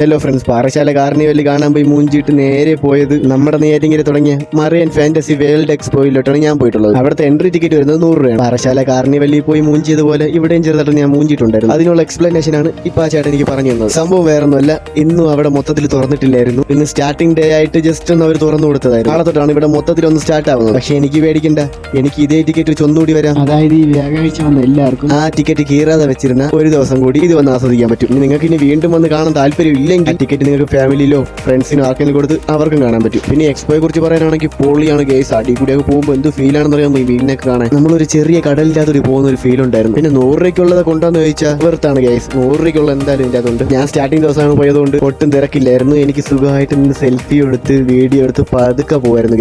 Hello friends Parassala carnival കാണാൻ പോയി മൂഞ്ചിട്ട് നേരെ പോയത് നമ്മുടെ നേരിങ്ങനെ തുടങ്ങിയ മറിയൻ ഫാന്റസി വേൾഡ് എക്സ്പോയിലോട്ടാണ് ഞാൻ പോയിട്ടുള്ളത്. അവിടുത്തെ എൻട്രി ടിക്കറ്റ് വരുന്നത് നൂറ് രൂപയാണ്. പാറശാല കാർണിവലിൽ പോയി മൂഞ്ചിയതുപോലെ ഇവിടെയും ചെറുതായിട്ട് ഞാൻ മൂഞ്ചിട്ടുണ്ടായിരുന്നു അതിനുള്ള എക്സ്പ്ലനേഷൻ ആണ് ഇപ്പൊ ആ ചേട്ടൻ എനിക്ക് പറഞ്ഞു തന്നത്. സംഭവം വേറൊന്നുമല്ല ഇന്നും അവിടെ മൊത്തത്തിൽ തുറന്നിട്ടില്ലായിരുന്നു. ഇന്ന് സ്റ്റാർട്ടിംഗ് ഡേ ആയിട്ട് ജസ്റ്റ് ഒന്ന് അവർ തുറന്നു കൊടുത്തതായിരുന്നു. നാളെ തൊട്ടാണ് ഇവിടെ മൊത്തത്തിൽ ഒന്ന് സ്റ്റാർട്ട് ആവുന്നത്. പക്ഷെ എനിക്ക് പേടിക്കണ്ട എനിക്ക് ഇതേ ടിക്കറ്റ് വെച്ച് ഒന്നുകൂടി വരാം. അതായത് ഈ വ്യാഴാഴ്ച വന്ന എല്ലാവർക്കും ആ ടിക്കറ്റ് കീറാതെ വെച്ചിരുന്ന ഒരു ദിവസം കൂടി ഇത് വന്ന് ആസ്വദിക്കാൻ പറ്റും. നിങ്ങൾക്ക് ഇനി വീണ്ടും വന്ന് കാണാൻ താല്പര്യം ഇല്ലെങ്കിൽ ടിക്കറ്റ് നിങ്ങൾക്ക് ഫാമിലിയിലോ ഫ്രണ്ട്സിനോ ആർക്കെങ്കിലും കൊടുത്ത് അവർക്കും കാണാൻ പറ്റും. പിന്നെ എക്സ്പോയെ കുറിച്ച് പറയാനാണെങ്കിൽ പൊളിയാണ് ഗേസ് അടി കൂടിയൊക്കെ പോകുമ്പോൾ എന്ത് ഫീലാണെന്ന് അറിയാൻ വീടിനൊക്കെ കാണാൻ? നമ്മളൊരു ചെറിയ കടലിന്റെ ഒരു പോകുന്ന ഒരു ഫീൽ ഉണ്ടായിരുന്നു. പിന്നെ നൂറ് രൂപയ്ക്കുള്ളത് കൊണ്ടാന്ന് ചോദിച്ചാൽ വെറുത്താണ് ഗേസ് നൂറ് രൂപയ്ക്കുള്ള എന്തായാലും ഇതിന്റെ അതുകൊണ്ട് ഞാൻ സ്റ്റാർട്ടിംഗ് ദിവസമാണ് പോയതുകൊണ്ട് ഒട്ടും തിരക്കില്ലായിരുന്നു. എനിക്ക് സുഖമായിട്ട് നിന്ന് സെൽഫി എടുത്ത് വീഡിയോ എടുത്ത് പതുക്കെ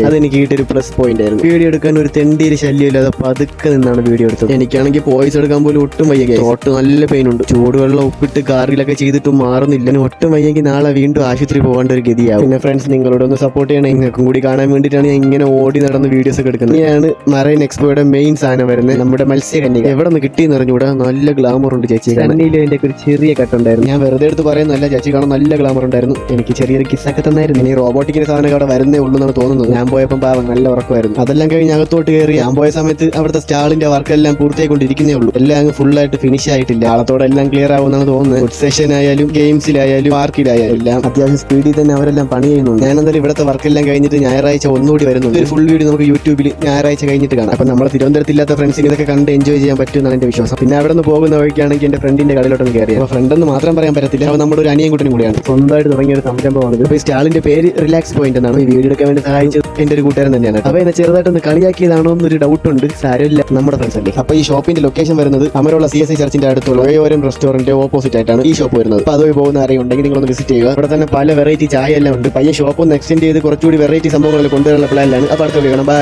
അത് എനിക്ക് കിട്ടിയൊരു പ്ലസ് പോയിന്റ് ആയിരുന്നു. വീഡിയോ എടുക്കാൻ ഒരു തെണ്ടിയൊരു ശല്യം ഇല്ലാതെ പതുക്കെ നിന്നാണ് വീഡിയോ എടുത്തത്. എനിക്കാണെങ്കിൽ പോയിസ് എടുക്കാൻ പോലും ഒട്ടും വയ്യ തോട്ട് നല്ല പെയിൻ ഉണ്ട്. ചൂടുവെള്ളം ഉപ്പിട്ട് കാറിലൊക്കെ ചെയ്തിട്ട് മാറുന്നില്ല. ഒട്ടും വയ്യെങ്കിൽ നാളെ വീണ്ടും ആശുപത്രി പോകേണ്ട ഒരു ഗതിയാവും. പിന്നെ ഫ്രണ്ട്സ് നിങ്ങളോട് ഒന്ന് സപ്പോർട്ട് ചെയ്യണം. നിങ്ങൾക്കും കൂടി കാണാൻ വേണ്ടിയിട്ടാണ് ഞാൻ ഇങ്ങനെ ഓടി നടന്ന് വീഡിയോസ് ഒക്കെ എടുക്കുന്നത്. ഇനിയാണ് മറൈൻ എക്സ്പോയുടെ മെയിൻ സാധനം വരുന്നത്. നമ്മുടെ മത്സ്യകന്യക. എവിടെ നിന്ന് കിട്ടിയെന്ന് അറിഞ്ഞൂടാ നല്ല ഗ്ലാമർ ഉണ്ട് ചേച്ചി കണ്ണിയിൽ എന്റെ ഒരു ചെറിയ കട്ടുണ്ടായിരുന്നു ഞാൻ വെറുതെ എടുത്ത് പറയുന്നല്ല ചേച്ചി കാണാൻ നല്ല ഗ്ലാമർ ഉണ്ടായിരുന്നു. എനിക്ക് ചെറിയൊരു കിസ്സൊക്കെ തന്നായിരുന്നു. ഇനി റോബോട്ടിക്കിന്റെ സാധനം അവിടെ വരുന്നേ ഉള്ളൂ എന്നാണ് തോന്നുന്നത്. ഞാൻ പോയപ്പോൾ പാവം നല്ല ഉറക്കമായിരുന്നു. അതെല്ലാം കഴിഞ്ഞ് അകത്തോട്ട് കയറി ഞാൻ പോയ സമയത്ത് അവിടുത്തെ സ്റ്റാളിന്റെ വർക്കെല്ലാം പൂർത്തിയായിക്കൊണ്ടിരിക്കുന്നേ ഉള്ളൂ. എല്ലാം അങ്ങ് full ആയിട്ട് ഫിനിഷ് ആയിട്ടില്ല. ആളത്തോടെ എല്ലാം ക്ലിയർ ആവുമെന്നാണ് തോന്നുന്നത്. സെഷൻ ആയാലും ഗെയിംസിലായാലും പാർക്കിലായാലും എല്ലാം അത്യാവശ്യം സ്പീഡിൽ തന്നെ അവരെല്ലാം പണി ചെയ്യുന്നുണ്ട്. ഞാൻ എന്തായാലും ഇവിടുത്തെ വർക്കെല്ലാം കഴിഞ്ഞിട്ട് ഞായറാഴ്ച ഒന്നുകൂടി വരുന്നു ഒരു ഫുൾ വീഡിയോ നമുക്ക് യൂട്യൂബിൽ ഞായറാഴ്ച കഴിഞ്ഞിട്ട് കാണാം. അപ്പൊ നമ്മുടെ തിരുവനന്തപുരത്തില്ലാത്ത ഫ്രണ്ട്സിന് ഇതൊക്കെ കണ്ട് എൻജോയ് ചെയ്യാൻ പറ്റുമെന്നാണ് എന്റെ വിശ്വാസം. പിന്നെ അവിടെ നിന്ന് പോകുന്ന വഴിക്കാണെങ്കിൽ എന്റെ ഫ്രണ്ടിന്റെ കടയിലോട്ടൊന്ന് കയറി അപ്പൊ ഫ്രണ്ട് എന്ന് മാത്രം പറയാൻ പറ്റത്തില്ല. അപ്പോൾ നമ്മുടെ ഒരു അനിയൻ കുട്ടനും കൂടിയാണ്. സ്വന്തമായിട്ട് തുടങ്ങിയ ഒരു സംരംഭമാണ് ഇപ്പൊ ഈ പേര് റിലാക്സ് പോയിന്റ് എന്നാണ്. ഈ വീഡിയോ എടുക്കാൻ വേണ്ടി സഹായിച്ചത് എന്റെ ഒരു കൂട്ടുകാരൻ തന്നെയാണ് അപ്പൊ എന്നെ ചെറുതായിട്ടൊന്ന് കളിയാക്കിയതാണോ എന്നൊരു ഡൗട്ട് ഉണ്ട്. സാരമില്ല. നമ്മുടെ ഫ്രണ്ട്സ് അല്ലേ. അപ്പൊ ഈ ഷോപ്പിന്റെ ലൊക്കേഷൻ വരുന്നത് അമരുള്ള സി എസ് ഐ ചർച്ചിന്റെ അടുത്തുള്ള ഓരോ റെസ്റ്റോറന്റ് ഓപ്പോസിറ്റ് ആയിട്ടാണ് ഈ ഷോപ്പ് വരുന്നത്. അപ്പൊ അതുവഴി പോകുന്ന ആരെയും ഉണ്ടെങ്കിൽ നിങ്ങളൊന്ന് വിസിറ്റ് ചെയ്യുക. ഇവിടെ തന്നെ പല വെറൈറ്റി ചായ എല്ലാം ഉണ്ട്. പയ്യെ ഷോപ്പ് ഒന്ന് എക്സ്റ്റെൻഡ് ചെയ്ത് കുറച്ചുകൂടി വെറൈറ്റി സംഭവങ്ങൾ കൊണ്ടുവരാനുള്ള പ്ലാനിലാണ് അപ്പോൾ അടുത്ത കാണാം. ബൈ